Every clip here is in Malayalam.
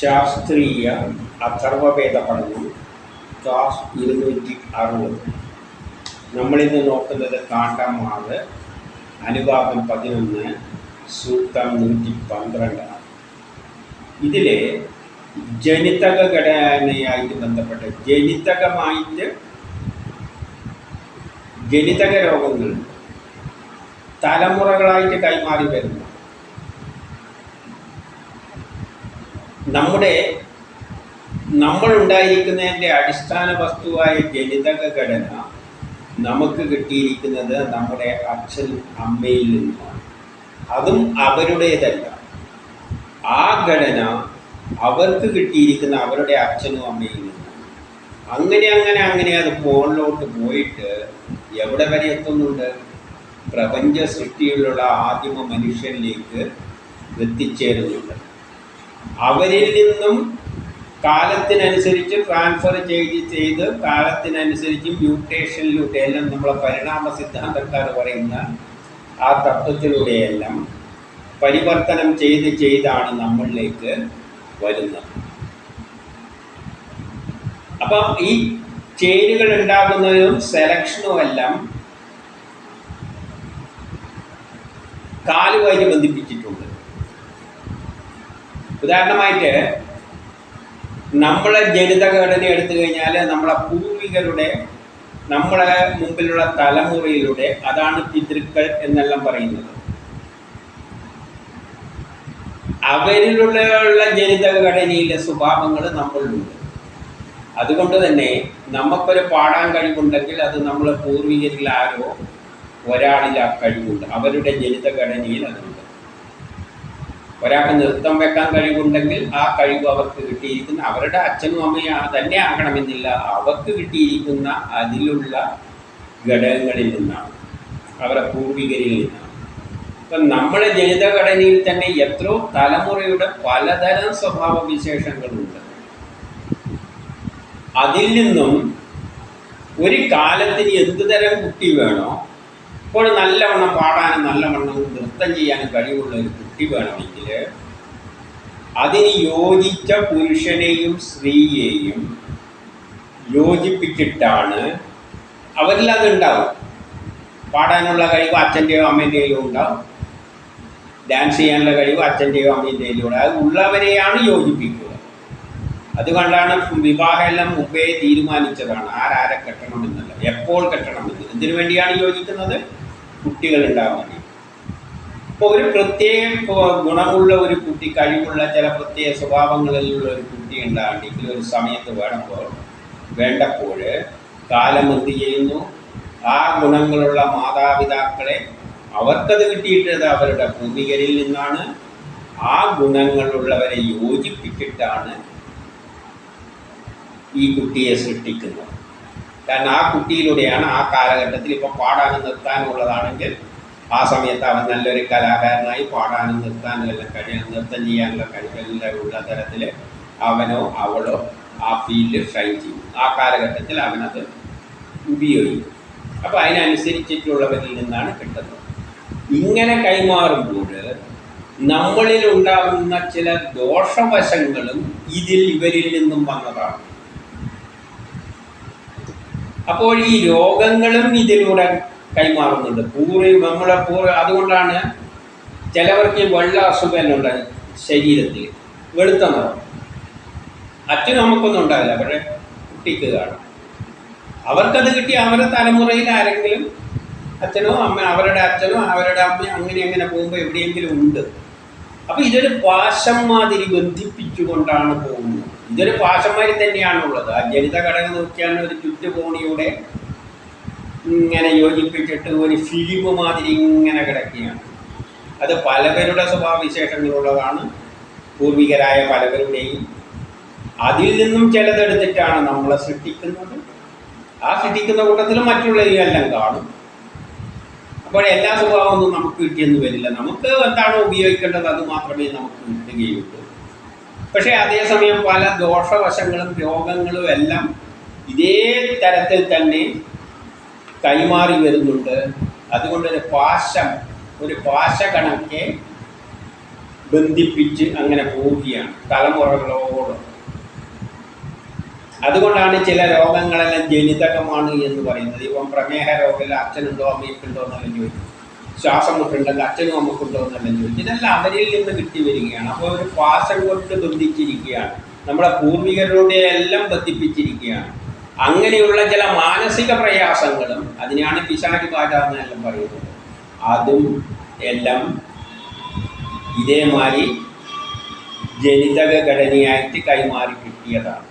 ശാസ്ത്രീയ അഥർവവേദ പഠനം ക്ലാസ് ഇരുന്നൂറ്റി അറുപത് നമ്മളിന്ന് നോക്കുന്നത് കാണ്ടമാണ് അനുഭാഗം പതിനൊന്ന് സൂക്തം നൂറ്റി പന്ത്രണ്ടാണ് ഇതിലെ ജനിതക ഘടനയായിട്ട് ബന്ധപ്പെട്ട ജനിതകമായിട്ട് ജനിതക രോഗങ്ങൾ തലമുറകളായിട്ട് കൈമാറി വരുന്നു. നമ്മുടെ നമ്മൾ ഉണ്ടായിരിക്കുന്നതിന്റെ അടിസ്ഥാന വസ്തുവായ ജനിതക ഘടന നമുക്ക് കിട്ടിയിരിക്കുന്നത് നമ്മുടെ അച്ഛൻ അമ്മയിൽ നിന്നാണ് അതും അവരുടേതല്ല. ആ ഘടന അവർക്ക് കിട്ടിയിരിക്കുന്ന അവരുടെ അച്ഛനും അമ്മയിൽ നിന്നാണ്. അങ്ങനെ അങ്ങനെ അങ്ങനെ അത് ഫോണിലോട്ട് പോയിട്ട് എവിടെ വരെ എത്തുന്നുണ്ട്? പ്രപഞ്ച സൃഷ്ടിയിലുള്ള ആദിമ മനുഷ്യനിലേക്ക് എത്തിച്ചേരുന്നുണ്ട്. അവരിൽ നിന്നും കാലത്തിനനുസരിച്ച് ട്രാൻസ്ഫർ ചെയ്ത് ചെയ്ത് കാലത്തിനനുസരിച്ച് മ്യൂട്ടേഷനിലൂടെ എല്ലാം നമ്മളെ പരിണാമ സിദ്ധാന്തക്കാർ പറയുന്ന ആ തത്വത്തിലൂടെയെല്ലാം പരിവർത്തനം ചെയ്ത് ചെയ്താണ് നമ്മളിലേക്ക് വരുന്നത്. അപ്പം ഈ ചേരുകൾ ഉണ്ടാകുന്നതും സെലക്ഷനും എല്ലാം കാലുമായി ബന്ധിപ്പിച്ചിട്ടുണ്ട്. ഉദാഹരണമായിട്ട് നമ്മളെ ജനിതഘടന എടുത്തു കഴിഞ്ഞാൽ നമ്മളെ പൂർവികരുടെ നമ്മളെ മുമ്പിലുള്ള തലമുറയിലൂടെ അതാണ് പിതൃക്കൾ എന്നെല്ലാം പറയുന്നത്. അവരിലുള്ള ജനിതഘടനയിലെ സ്വഭാവങ്ങൾ നമ്മളിലുണ്ട്. അതുകൊണ്ട് തന്നെ നമുക്കൊരു പാടാൻ കഴിവുണ്ടെങ്കിൽ അത് നമ്മളെ പൂർവികരിൽ ആരോ ഒരാളിൽ ആ കഴിവുണ്ട്. അവരുടെ ജനിതഘടനയിൽ അതുണ്ട് ഒരാൾക്ക് നൃത്തം വെക്കാൻ കഴിവുണ്ടെങ്കിൽ ആ കഴിവ് അവർക്ക് കിട്ടിയിരിക്കുന്ന അവരുടെ അച്ഛനും അമ്മയും തന്നെ ആകണമെന്നില്ല. അവർക്ക് കിട്ടിയിരിക്കുന്ന അതിലുള്ള ഘടകങ്ങളിൽ നിന്നാണ്. അവരുടെ പൂർവികരിൽ നിന്നാണ്. ഇപ്പം നമ്മുടെ ജനിതഘടനയിൽ തന്നെ എത്രയോ തലമുറയുടെ പലതരം സ്വഭാവ വിശേഷങ്ങളുണ്ട് അതിൽ നിന്നും ഒരു കാലത്തിന് എന്ത് തരം കുട്ടി വേണോ ഇപ്പോൾ നല്ലവണ്ണം പാടാനും നല്ലവണ്ണം നൃത്തം ചെയ്യാനും കഴിവുള്ള ഒരു കുട്ടി വേണമെങ്കിൽ അതിന് യോജിച്ച പുരുഷനെയും സ്ത്രീയെയും യോജിപ്പിച്ചിട്ടാണ് അവരിൽ അതുണ്ടാവും പാടാനുള്ള കഴിവ് അച്ഛന്റെയോ അമ്മേന്റെയോ ഉണ്ടാവും. ഡാൻസ് ചെയ്യാനുള്ള കഴിവ് അച്ഛന്റെയോ അമ്മേന്റെയോ ഉണ്ടാവും. അത് ഉള്ളവരെയാണ് യോജിപ്പിക്കുക. അതുകൊണ്ടാണ് വിവാഹമെല്ലാം മുമ്പേ തീരുമാനിച്ചതാണ് ആരാരെ കെട്ടണമെന്നല്ല എപ്പോൾ കെട്ടണമെന്ന്. എന്തിനു വേണ്ടിയാണ് യോജിക്കുന്നത്? കുട്ടികൾ ഉണ്ടാവാൻ ഇപ്പോൾ ഒരു പ്രത്യേക ഗുണമുള്ള ഒരു കുട്ടി കഴിവുള്ള ചില പ്രത്യേക സ്വഭാവങ്ങളിലുള്ള ഒരു കുട്ടി ഉണ്ടാകണമെങ്കിൽ ഒരു സമയത്ത് വേണമ്പോൾ വേണ്ടപ്പോൾ കാലം എന്ത് ചെയ്യുന്നു? ആ ഗുണങ്ങളുള്ള മാതാപിതാക്കളെ അവർക്കത് കിട്ടിയിട്ടത് അവരുടെ ഭൂമികരിൽ നിന്നാണ്. ആ ഗുണങ്ങളുള്ളവരെ യോജിപ്പിച്ചിട്ടാണ് ഈ കുട്ടിയെ സൃഷ്ടിക്കുന്നത്. കാരണം ആ കുട്ടിയിലൂടെയാണ് ആ കാലഘട്ടത്തിൽ ഇപ്പോൾ പാടാനും നിർത്താനും ഉള്ളതാണെങ്കിൽ ആ സമയത്ത് അവൻ നല്ലൊരു കലാകാരനായി പാടാനും നിർത്താനും എല്ലാം കഴിയാൻ നൃത്തം ചെയ്യാനുള്ള കഴിവെല്ലാം ഉള്ള തരത്തിൽ അവനോ അവളോ ആ ഫീൽഡ് ഷൈൻ ചെയ്യും. ആ കാലഘട്ടത്തിൽ അവനത് ഉപയോഗിക്കും. അപ്പോൾ അതിനനുസരിച്ചിട്ടുള്ളവരിൽ നിന്നാണ് കിട്ടുന്നത്. ഇങ്ങനെ കൈമാറുമ്പോൾ നമ്മളിൽ ഉണ്ടാകുന്ന ചില ദോഷവശങ്ങളും ഇതിൽ ഇവരിൽ നിന്നും വന്നതാണ്. അപ്പോൾ ഈ രോഗങ്ങളും ഇതിലൂടെ കൈമാറുന്നുണ്ട്. പൂറി നമ്മളെ പൂറി അതുകൊണ്ടാണ് ചിലവർക്ക് വെള്ള അസുഖമുണ്ട് ശരീരത്തിൽ. വെളുത്ത നിറം അച്ഛൻ നമുക്കൊന്നും ഉണ്ടാവില്ല പക്ഷേ കുട്ടിക്ക് കാണും. അവർക്കത് കിട്ടി അവരുടെ തലമുറയിൽ ആരെങ്കിലും അച്ഛനോ അമ്മ അവരുടെ അച്ഛനോ അവരുടെ അമ്മ അങ്ങനെ അങ്ങനെ പോകുമ്പോൾ എവിടെയെങ്കിലും ഉണ്ട്. അപ്പോൾ ഇതൊരു പാശം മാതിരി ബന്ധിപ്പിച്ചുകൊണ്ടാണ് പോകുന്നത്. ഇതൊരു പാശന്മാരി തന്നെയാണുള്ളത്. ആ ജനിത ഘടകം നോക്കിയാണ് ഒരു ചുറ്റുപോണിയുടെ ഇങ്ങനെ യോജിപ്പിച്ചിട്ട് ഒരു ഫിലിം മാതിരി ഇങ്ങനെ കിടക്കുകയാണ്. അത് പലവരുടെ സ്വഭാവവിശേഷങ്ങളുള്ളതാണ്. പൂർവികരായ പലവരുടെയും അതിൽ നിന്നും ചിലതെടുത്തിട്ടാണ് നമ്മളെ സൃഷ്ടിക്കുന്നത്. ആ സൃഷ്ടിക്കുന്ന കൂട്ടത്തിൽ മറ്റുള്ളവരെല്ലാം കാണും. അപ്പോൾ എല്ലാ സ്വഭാവമൊന്നും നമുക്ക് കിട്ടിയെന്ന് വരില്ല. നമുക്ക് എന്താണോ ഉപയോഗിക്കേണ്ടത്? അത് മാത്രമേ നമുക്ക് കിട്ടുകയുള്ളൂ. പക്ഷേ അതേസമയം പല ദോഷവശങ്ങളും രോഗങ്ങളും എല്ലാം ഇതേ തരത്തിൽ തന്നെ കൈമാറി വരുന്നുണ്ട്. അതുകൊണ്ടൊരു പാശം ഒരു പാശ കണക്കെ ബന്ധിപ്പിച്ച് അങ്ങനെ പോവുകയാണ് തലമുറകളോട്. അതുകൊണ്ടാണ് ചില രോഗങ്ങളെല്ലാം ജനിതകമാണ് എന്ന് പറയുന്നത്. ഇപ്പം പ്രമേഹ രോഗത്തിൽ അച്ഛനുണ്ടോ അമ്മയ്ക്കുണ്ടോ എന്നെല്ലാം ചോദിക്കും. ശ്വാസം മുട്ടുണ്ടെങ്കിൽ അച്ഛനും നമുക്കുണ്ടോ എന്നെല്ലാം ഇതെല്ലാം അവരിൽ നിന്ന് കിട്ടി വരികയാണ്. അപ്പോൾ ഒരു പാസം കൊണ്ട് ബന്ധിച്ചിരിക്കുകയാണ്. നമ്മുടെ പൂർവികരുടെ എല്ലാം ബന്ധിപ്പിച്ചിരിക്കുകയാണ്. അങ്ങനെയുള്ള ചില മാനസിക പ്രയാസങ്ങളും അതിനെയാണ് പിശാചി ബാധ പറയുന്നത്. അതും എല്ലാം ഇതേമാതിരി ജനിതക ഘടനയായിട്ട് കൈമാറി കിട്ടിയതാണ്.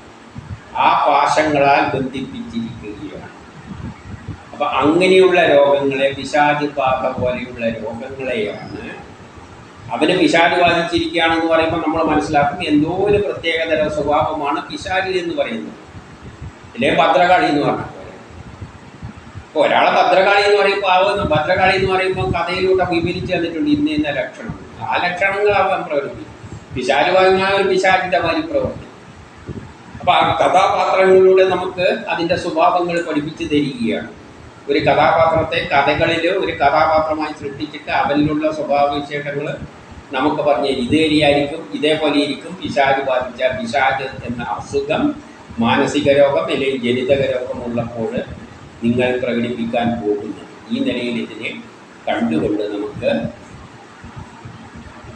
ആ പാശങ്ങളാൽ ബന്ധിപ്പിച്ചിരിക്കുകയാണ് അപ്പൊ അങ്ങനെയുള്ള രോഗങ്ങളെ പിശാജ് പാത പോലെയുള്ള രോഗങ്ങളെയാണ് അവന് പിശാജ് ബാധിച്ചിരിക്കുകയാണെന്ന് പറയുമ്പോൾ നമ്മൾ മനസ്സിലാക്കും എന്തോ ഒരു പ്രത്യേകതര സ്വഭാവമാണ് പിശാച് എന്ന് പറയുന്നത്. ഇല്ലേ? ഭദ്രകാളി എന്ന് പറഞ്ഞ പോലെ. ഇപ്പോൾ ഒരാളെ ഭദ്രകാളി എന്ന് പറയുമ്പോൾ ആവുന്ന. ഭദ്രകാളി എന്ന് പറയുമ്പോൾ കഥയിലൂടെ വിവരിച്ച് തന്നിട്ടുണ്ട് ഇന്ന ഇന്ന ലക്ഷണം ആ ലക്ഷണങ്ങൾ അവൻ പ്രകടിപ്പിക്കും. പിശാജ് പറഞ്ഞാൽ ഒരു പിശാജിന്റെ മാതിരി പ്രവർത്തിക്കും അപ്പൊ ആ കഥാപാത്രങ്ങളിലൂടെ നമുക്ക് അതിന്റെ സ്വഭാവങ്ങൾ പഠിപ്പിച്ചു തരികയാണ്. ഒരു കഥാപാത്രത്തെ കഥകളിൽ ഒരു കഥാപാത്രമായി സൃഷ്ടിച്ചിട്ട് അവനിലുള്ള സ്വഭാവ വിശേഷങ്ങൾ നമുക്ക് പറഞ്ഞു തരും. ഇതേരിയായിരിക്കും ഇതേപോലെ ഇരിക്കും. പിശാജ് ബാധിച്ച പിശാജ് എന്ന അസുഖം മാനസിക രോഗം അല്ലെങ്കിൽ ജനിതക രോഗം ഉള്ളപ്പോൾ നിങ്ങൾ പ്രകടിപ്പിക്കാൻ പോകുന്നു. ഈ നിലയിൽ ഇതിനെ കണ്ടുകൊണ്ട് നമുക്ക്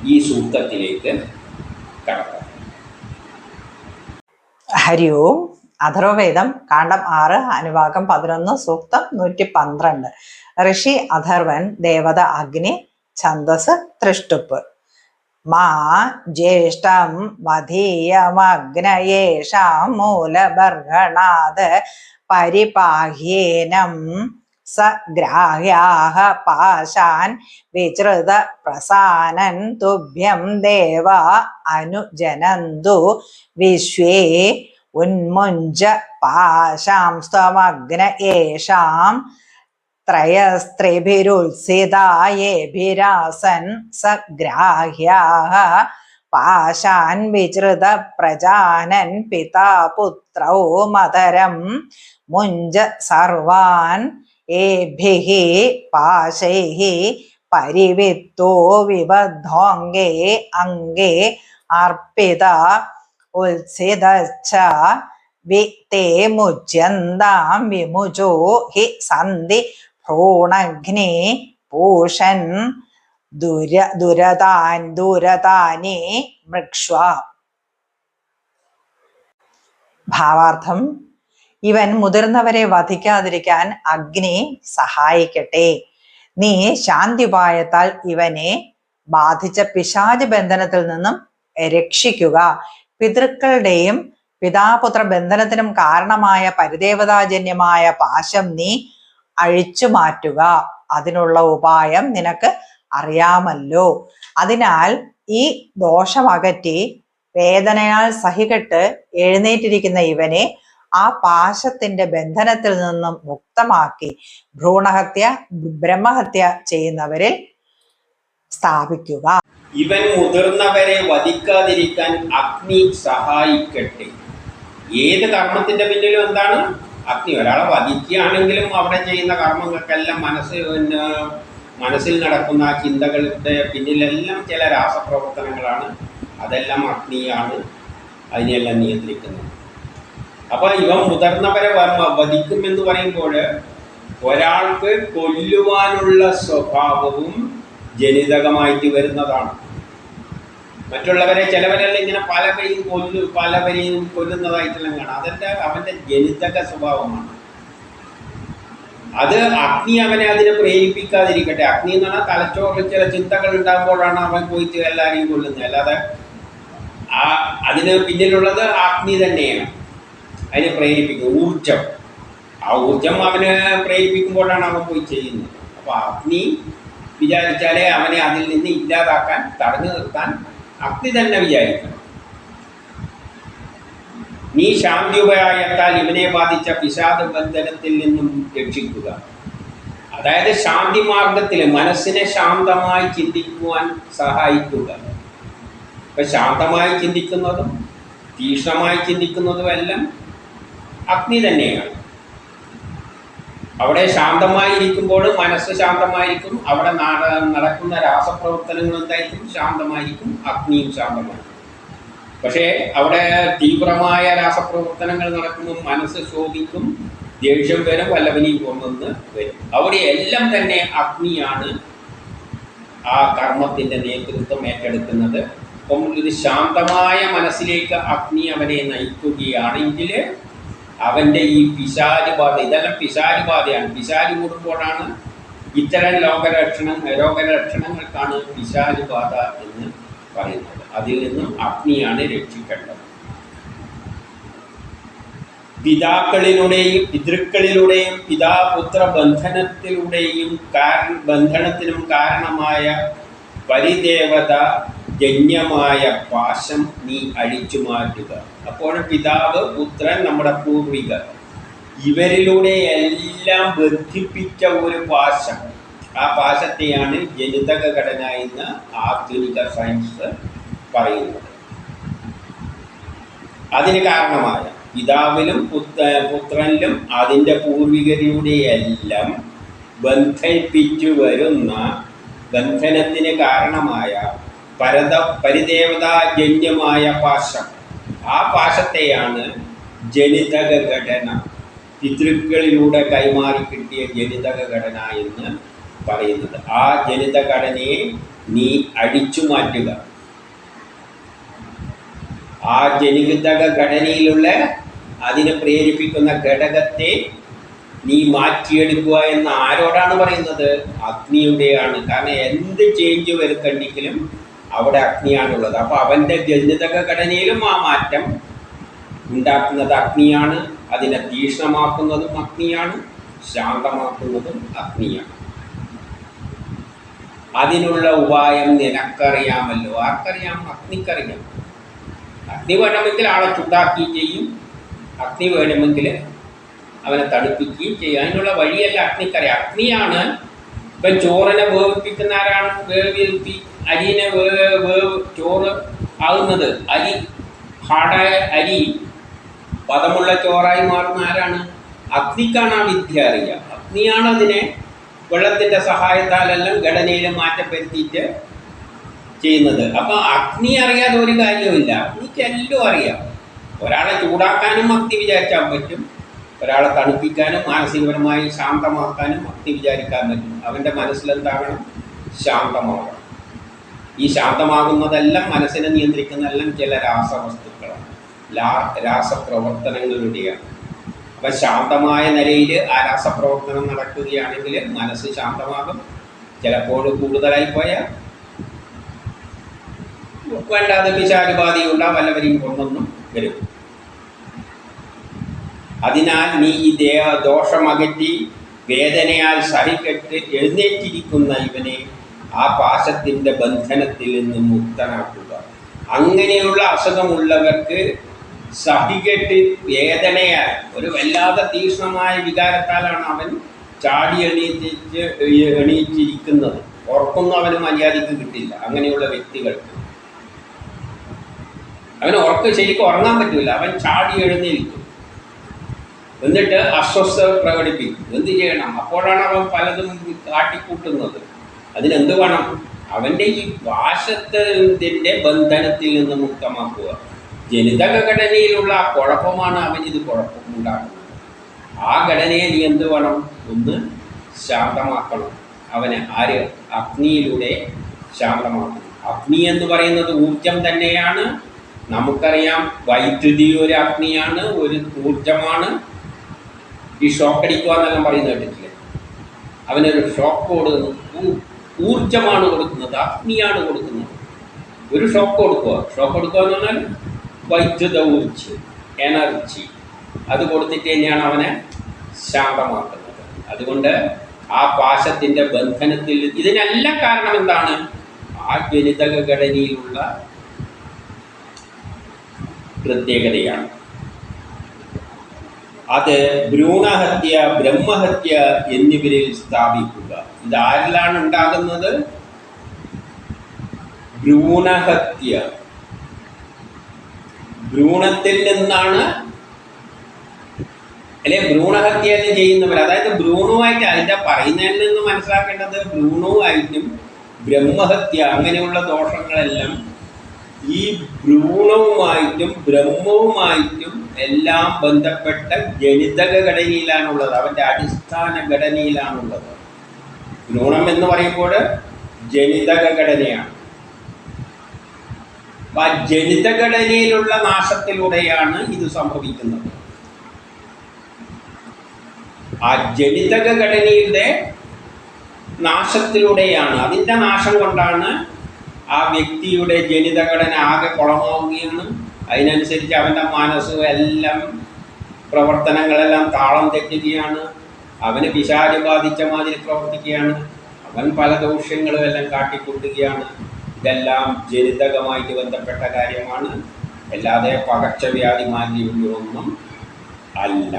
ഈ സൂക്തത്തിലേക്ക് കടക്കാം. ഹരി ഓം. അഥർവവേദം കാണ്ഡം ആറ് അനുഭാഗം പതിനൊന്ന് സൂക്തം നൂറ്റി പന്ത്രണ്ട് ഋഷി അഥർവൻ ദേവത അഗ്നി ഛന്ദസ് തൃഷ്ടുപ്പ് മാ ജ്യേഷ്ഠം മധീയമഗ്നയേഷാം മൂലബർഹണാത് പരിപാഹ്യേനം സ ഗ്രാഹ്യാഹ പാശാൻ വിചൃത പ്രസാനൻ തുഭ്യം ദേവ അനുജനന്തു വിശ്വേ ഉന്മുഞ്ച പാശാംസ്തമഗ്ന യേഷാം ത്രയസ്ത്രിഭിരുത്സിതായേഭിരാസൻ സഗ്രാഹ്യാഹ പാശാൻ വിചൃത പ്രജാനൻ പിതാ പുത്രൗ മതരം മുഞ്ച സർവാൻ ഏഭിः പാശൈः പരിവിത്തോ വിബദ്ധോऽङ्गे अङ्गे अर्पिता മുച്യന്താം വിമുചോ ഹി സന്ധി ഭ്രൂണഗ്നി പൂഷൻ ദുര ദുരതാൻ ദുരതാനി മൃക്ഷ്വ. ഭാവാർത്ഥം ഇവൻ മുതിർന്നവരെ വധിക്കാതിരിക്കാൻ അഗ്നി സഹായിക്കട്ടെ. നീ ശാന്തിപായത്താൽ ഇവനെ ബാധിച്ച പിശാജ് ബന്ധനത്തിൽ നിന്നും രക്ഷിക്കുക. പിതൃക്കളുടെയും പിതാപുത്ര ബന്ധനത്തിനും കാരണമായ പരിദേവതാജന്യമായ പാശം നീ അഴിച്ചു മാറ്റുക. അതിനുള്ള ഉപായം നിനക്ക് അറിയാമല്ലോ. അതിനാൽ ഈ ദോഷമകറ്റി വേദനയാൽ സഹികെട്ട് എഴുന്നേറ്റിരിക്കുന്ന ഇവനെ ആ പാശത്തിന്റെ ബന്ധനത്തിൽ നിന്നും മുക്തമാക്കി ഭ്രൂണഹത്യ ബ്രഹ്മഹത്യ ചെയ്യുന്നവരിൽ സ്ഥാപിക്കുക. ഇവൻ മുതിർന്നവരെ വധിക്കാതിരിക്കാൻ അഗ്നി സഹായിക്കട്ടെ. ഏത് കർമ്മത്തിന്റെ പിന്നിലും എന്താണ്? അഗ്നി. ഒരാളെ വധിക്കുകയാണെങ്കിലും അവിടെ ചെയ്യുന്ന കർമ്മങ്ങൾക്കെല്ലാം മനസ്സ് പിന്നെ മനസ്സിൽ നടക്കുന്ന ആ ചിന്തകളുടെ പിന്നിലെല്ലാം ചില രാസപ്രവർത്തനങ്ങളാണ്. അതെല്ലാം അഗ്നിയാണ് അതിനെല്ലാം നിയന്ത്രിക്കുന്നത്. അപ്പോൾ ഇവ മുതിർന്നവരെ വധിക്കുമെന്ന് പറയുമ്പോൾ ഒരാൾക്ക് കൊല്ലുവാനുള്ള സ്വഭാവവും ജനിതകമായിട്ട് വരുന്നതാണ്. മറ്റുള്ളവരെ ചിലവരെല്ലാം ഇങ്ങനെ പലവരെയും കൊല്ലു പലവരെയും കൊല്ലുന്നതായിട്ടെല്ലാം കാണാം. അതെന്റെ അവന്റെ ജനിതക സ്വഭാവമാണ്. അത് അഗ്നി അവനെ അതിനെ പ്രേരിപ്പിക്കാതിരിക്കട്ടെ. അഗ്നി എന്ന് പറഞ്ഞാൽ തലച്ചോറിൽ ചില ചിന്തകൾ ഉണ്ടാകുമ്പോഴാണ് അവൻ പോയിട്ട് എല്ലാവരെയും കൊല്ലുന്നത്. അല്ലാതെ ആ അതിന് പിന്നിലുള്ളത് അഗ്നി തന്നെയാണ്. അതിനെ പ്രേരിപ്പിക്കും ഊർജം ആ ഊർജം അവനെ പ്രേരിപ്പിക്കുമ്പോഴാണ് അവൻ പോയി ചെയ്യുന്നത്. അപ്പോൾ അഗ്നി വിചാരിച്ചാലേ അവനെ അതിൽ നിന്ന് ഇല്ലാതാക്കാൻ തടഞ്ഞു നിർത്താൻ അഗ്നി തന്നെ വിചാരിക്കണം. നീ ശാന്തി ഉപായത്താൽ ഇവനെ ബാധിച്ച പിശാദ ബന്ധനത്തിൽ നിന്നും രക്ഷിക്കുക. അതായത് ശാന്തി മാർഗത്തിൽ മനസ്സിനെ ശാന്തമായി ചിന്തിക്കുവാൻ സഹായിക്കുക. ഇപ്പൊ ശാന്തമായി ചിന്തിക്കുന്നതും തീക്ഷ്ണമായി ചിന്തിക്കുന്നതും എല്ലാം അഗ്നി തന്നെയാണ്. അവിടെ ശാന്തമായിരിക്കുമ്പോൾ മനസ്സ് ശാന്തമായിരിക്കും. അവിടെ നടക്കുന്ന രാസപ്രവർത്തനങ്ങൾ എന്തായിരിക്കും? ശാന്തമായിരിക്കും. അഗ്നിയും ശാന്തമായിരിക്കും. പക്ഷേ അവിടെ തീവ്രമായ രാസപ്രവർത്തനങ്ങൾ നടക്കുമ്പോൾ മനസ്സ് ശോഭിക്കും ദേഷ്യം വരും വല്ലവനെയും കൊണ്ടുവന്ന് വരും. അവിടെ എല്ലാം തന്നെ അഗ്നിയാണ് ആ കർമ്മത്തിന്റെ നേതൃത്വം ഏറ്റെടുക്കുന്നത്. അപ്പം ഇത് ശാന്തമായ മനസ്സിലേക്ക് അഗ്നി അവനെ നയിക്കുകയാണെങ്കിൽ അവന്റെ ഈ ബാധ ഇതെല്ലാം പിശാച് ബാധയാണ് പിശാച് കൂടുമ്പോഴാണ് ഇത്തരം ലോകലക്ഷണം രോഗലക്ഷണങ്ങൾക്കാണ് ബാധ എന്ന് പറയുന്നത്. അതിൽ നിന്നും അഗ്നിയാണ് രക്ഷിക്കേണ്ടത്. പിതാക്കളിലൂടെയും പിതൃക്കളിലൂടെയും പിതാപുത്ര ബന്ധനത്തിലൂടെയും കാരണ ബന്ധനത്തിനും കാരണമായ പരിദേവത ജന്യമായ പാശം നീ അഴിച്ചു മാറ്റുക. അപ്പോൾ പിതാവ് പുത്രൻ നമ്മുടെ പൂർവികർ ഇവരിലൂടെ എല്ലാം ബന്ധിപ്പിച്ച ഒരു പാശം. ആ പാശത്തെയാണ് ജനിതക ഘടന എന്ന് ആധുനിക സയൻസ് പറയുന്നത്. അതിന് കാരണമായ പിതാവിലും പുത്ര പുത്രനിലും അതിന്റെ പൂർവികരിലൂടെയെല്ലാം ബന്ധിപ്പിച്ചു വരുന്ന ബന്ധനത്തിന് കാരണമായ പരത പരിദേവതാജന്യമായ പാശം. ആ പാശത്തെയാണ് ജനിതക ഘടന പിതൃക്കളിലൂടെ കൈമാറി കിട്ടിയ ജനിതക ഘടന എന്ന് പറയുന്നത്. ആ ജനിത ഘടനയെ നീ അടിച്ചു മാറ്റുക. ആ ജനിതക ഘടനയിലുള്ള അതിനെ പ്രേരിപ്പിക്കുന്ന ഘടകത്തെ നീ മാറ്റിയെടുക്കുക എന്ന് ആരോടാണ് പറയുന്നത്? അഗ്നിയുടെയാണ്. കാരണം എന്ത് ചേഞ്ച് വരുത്തണ്ടെങ്കിലും അവിടെ അഗ്നിയാണുള്ളത്. അപ്പോൾ അവന്റെ ജനിതക ഘടനയിലും ആ മാറ്റം ഉണ്ടാക്കുന്നത് അഗ്നിയാണ്. അതിനെ തീക്ഷ്ണമാക്കുന്നതും അഗ്നിയാണ്. ശാന്തമാക്കുന്നതും അഗ്നിയാണ്. അതിനുള്ള ഉപായം നിനക്കറിയാമല്ലോ. ആർക്കറിയാം? അഗ്നിക്കറിയാം. അഗ്നി വേണമെങ്കിൽ ആളെ ചൂടാക്കുകയും ചെയ്യും. അഗ്നി വേണമെങ്കിൽ അവനെ തണുപ്പിക്കുകയും ചെയ്യും. അതിനുള്ള വഴിയല്ല അഗ്നിക്കറിയാം. അഗ്നിയാണ് ഇപ്പം ചോറിനെ വേവിപ്പിക്കുന്ന ആരാണ്? വേവിപ്പി അരിനെ വേവ് വേവ് ചോറ് ആകുന്നത്. അരി ഹാർഡായ അരി പദമുള്ള ചോറായി മാറുന്ന ആരാണ്? അഗ്നിക്കാണ് ആ വിദ്യ അറിയുക. അഗ്നിയാണ് അതിനെ വെള്ളത്തിന്റെ സഹായത്താലെല്ലാം ഘടനയിൽ മാറ്റം വരുത്തിയിട്ട് ചെയ്യുന്നത്. അപ്പോൾ അഗ്നി അറിയാതെ ഒരു കാര്യവുമില്ല. അഗ്നിക്ക് എല്ലാം അറിയാം. ഒരാളെ ചൂടാക്കാനും അഗ്നി വിചാരിക്കാൻ പറ്റും. ഒരാളെ തണുപ്പിക്കാനും മാനസികപരമായി ശാന്തമാക്കാനും അഗ്നി വിചാരിക്കാൻ പറ്റും. അവന്റെ മനസ്സിലെന്താകണം? ശാന്തമാകണം ഈ ശാന്തമാകുന്നതെല്ലാം മനസ്സിനെ നിയന്ത്രിക്കുന്നതെല്ലാം ചില രാസവസ്തുക്കളാണ്. ലാ രാസപ്രവർത്തനങ്ങളുടെയാണ്. അപ്പം ശാന്തമായ നിലയിൽ ആ രാസപ്രവർത്തനം നടക്കുകയാണെങ്കിൽ മനസ്സ് ശാന്തമാകും. ചിലപ്പോൾ കൂടുതലായി പോയാൽ വേണ്ടാതെ പിശാചുബാധയുള്ള വല്ലവരെയും കൊണ്ടൊന്നും വരും. അതിനാൽ നീ ഈ ദേഹ ദോഷമകറ്റി വേദനയാൽ സഹിക്കെട്ട് എഴുന്നേറ്റിരിക്കുന്ന ഇവനെ ആ പാശത്തിന്റെ ബന്ധനത്തിൽ നിന്ന് മുക്തനാക്കുക. അങ്ങനെയുള്ള അസുഖമുള്ളവർക്ക് സഹികെട്ട് വേദനയാൽ ഒരു വല്ലാതെ തീക്ഷ്ണമായ വികാരത്താലാണ് അവൻ ചാടി എണീറ്റിച്ച് എണീറ്റിരിക്കുന്നത്. ഉറക്കൊന്നും അവന് മര്യാദയ്ക്ക് കിട്ടില്ല. അങ്ങനെയുള്ള വ്യക്തികൾക്ക്. അവന് ഓർക്ക് ശരിക്കും ഉറങ്ങാൻ പറ്റില്ല അവൻ ചാടി എഴുന്നേൽക്കും. എന്നിട്ട് അസ്വസ്ഥത പ്രകടിപ്പിക്കും. എന്ത് ചെയ്യണം? അപ്പോഴാണ് അവൻ പലതും കാട്ടിക്കൂട്ടുന്നത്. അതിനെന്ത് വേണം? അവന്റെ ഈ വാശത്തിന്റെ ബന്ധനത്തിൽ നിന്ന് മുക്തമാക്കുക. ജനിതക ഘടനയിലുള്ള ആ കുഴപ്പമാണ് അവനിത് കുഴപ്പമുണ്ടാക്കുന്നത്. ആ ഘടനയെ നീ എന്ത് വേണം? ഒന്ന് ശാന്തമാക്കണം. അവനെ ആര്? അഗ്നിയിലൂടെ ശാന്തമാക്കണം. അഗ്നി എന്ന് പറയുന്നത് ഊർജം തന്നെയാണ്. നമുക്കറിയാം വൈദ്യുതി ഒരു അഗ്നിയാണ് ഒരു ഊർജമാണ്. ഈ ഷോക്ക് അടിക്കുക എന്നെല്ലാം പറയുന്നത് കേട്ടിട്ടില്ലേ? അവനൊരു ഷോക്കോട് ഊർജമാണ് കൊടുക്കുന്നത് അഗ്നിയാണ് കൊടുക്കുന്നത്. ഒരു ഷോക്ക് കൊടുക്കുക. ഷോക്ക് കൊടുക്കുക എന്ന് പറഞ്ഞാൽ വൈദ്യുത ഊർജം എനർജി അത് കൊടുത്തിട്ട് തന്നെയാണ് അവനെ ശാന്തമാക്കുന്നത്. അതുകൊണ്ട് ആ പാശത്തിന്റെ ബന്ധനത്തിൽ ഇതിനെല്ലാം കാരണം എന്താണ്? ആ ജനിതക ഘടനയിലുള്ള പ്രത്യേകതയാണ്. അത് ഭ്രൂണഹത്യ ബ്രഹ്മഹത്യ എന്നിവരിൽ സ്ഥാപിക്കുക. ഇത് ആരിലാണ് ഉണ്ടാകുന്നത്? ഭ്രൂണഹത്യ. ഭ്രൂണത്തിൽ നിന്നാണ് അല്ലെ ഭ്രൂണഹത്യ എന്ന് ചെയ്യുന്നവർ അതായത് ഭ്രൂണുമായിട്ട് അതിന്റെ പറയുന്നതിൽ നിന്ന് മനസ്സിലാക്കേണ്ടത് ഭ്രൂണവുമായിട്ടും ബ്രഹ്മഹത്യ അങ്ങനെയുള്ള ദോഷങ്ങളെല്ലാം ഈ ഭ്രൂണവുമായിട്ടും ബ്രഹ്മവുമായിട്ടും എല്ലാം ബന്ധപ്പെട്ട ജനിതക ഘടനയിലാണുള്ളത്. അവന്റെ അടിസ്ഥാന ഘടനയിലാണുള്ളത്. ഭ്രൂണം എന്ന് പറയുമ്പോൾ ജനിതക ഘടനയാണ്. അപ്പം ആ ജനിതഘടനയിലുള്ള നാശത്തിലൂടെയാണ് ഇത് സംഭവിക്കുന്നത്. ആ ജനിതക ഘടനയുടെ നാശത്തിലൂടെയാണ്. അതിന്റെ നാശം കൊണ്ടാണ് ആ വ്യക്തിയുടെ ജനിതഘടന ആകെ കുളമാവുകയാണ് അതിനനുസരിച്ച് അവന്റെ മനസ്സും എല്ലാം പ്രവർത്തനങ്ങളെല്ലാം താളം തെറ്റുകയാണ്. അവന് പിശാച് ബാധിച്ച മാതിരി പ്രവർത്തിക്കുകയാണ്. അവൻ പല ദോഷ്യങ്ങളും എല്ലാം കാട്ടിക്കൂട്ടുകയാണ് ഇതെല്ലാം ജനിതകമായിട്ട് ബന്ധപ്പെട്ട കാര്യമാണ്. അല്ലാതെ പകർച്ചവ്യാധി മാലിന്യങ്ങളൊന്നും അല്ല.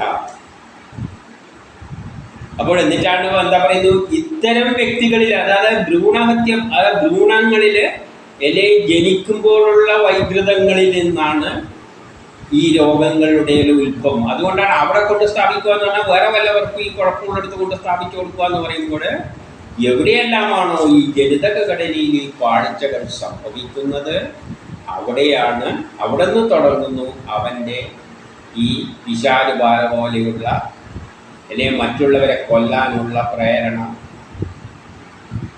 അപ്പോൾ എന്നിട്ടാണ് എന്താ പറയുന്നത്? ഇത്തരം വ്യക്തികളിൽ അതായത് ഭ്രൂണഹത്യം അതായത് ഭ്രൂണങ്ങളിൽ ഇലെ ജനിക്കുമ്പോഴുള്ള വൈകൃതങ്ങളിൽ നിന്നാണ് ഈ രോഗങ്ങളുടെ ഒരു ഉത്ഭവം. അതുകൊണ്ടാണ് അവിടെ കൊണ്ട് സ്ഥാപിക്കുക എന്ന് പറഞ്ഞാൽ വേറെ വല്ലവർക്കും ഈ കുഴപ്പങ്ങളെടുത്ത് കൊണ്ട് സ്ഥാപിച്ചു കൊടുക്കുക എന്ന് പറയുമ്പോൾ എവിടെയെല്ലാമാണോ ഈ ജനിതക ഘടനയിൽ ഈ പാളിച്ചകൾ സംഭവിക്കുന്നത് അവിടെയാണ് അവിടെ നിന്ന് തുടങ്ങുന്നു അവന്റെ ഈ വിശാലുപാല പോലെയുള്ള അല്ലെങ്കിൽ മറ്റുള്ളവരെ കൊല്ലാനുള്ള പ്രേരണ.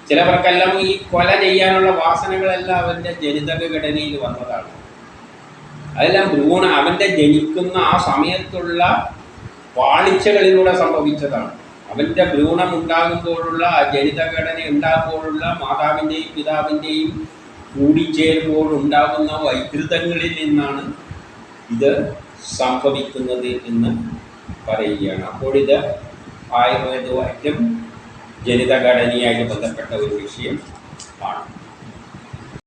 ചിലവർക്കെല്ലാം ഈ കൊല ചെയ്യാനുള്ള വാസനകളെല്ലാം അവന്റെ ജനിതക ഘടനയിൽ വന്നതാണ്. അതെല്ലാം ഭ്രൂണ അവന്റെ ജനിക്കുന്ന ആ സമയത്തുള്ള പാളിച്ചകളിലൂടെ സംഭവിച്ചതാണ്. അവന്റെ ഭ്രൂണം ഉണ്ടാകുമ്പോഴുള്ള ആ ജനിതഘടന ഉണ്ടാകുമ്പോഴുള്ള മാതാവിന്റെയും പിതാവിന്റെയും കൂടിച്ചേരുമ്പോൾ ഉണ്ടാകുന്ന വൈകൃതങ്ങളിൽ നിന്നാണ് ഇത് സംഭവിക്കുന്നത് എന്ന് പറയുകയാണ്. അപ്പോൾ ഇത് ആയുർവേദവുമായിട്ടും ജനിതഘടനയായിട്ട് ബന്ധപ്പെട്ട ഒരു വിഷയം ആണ്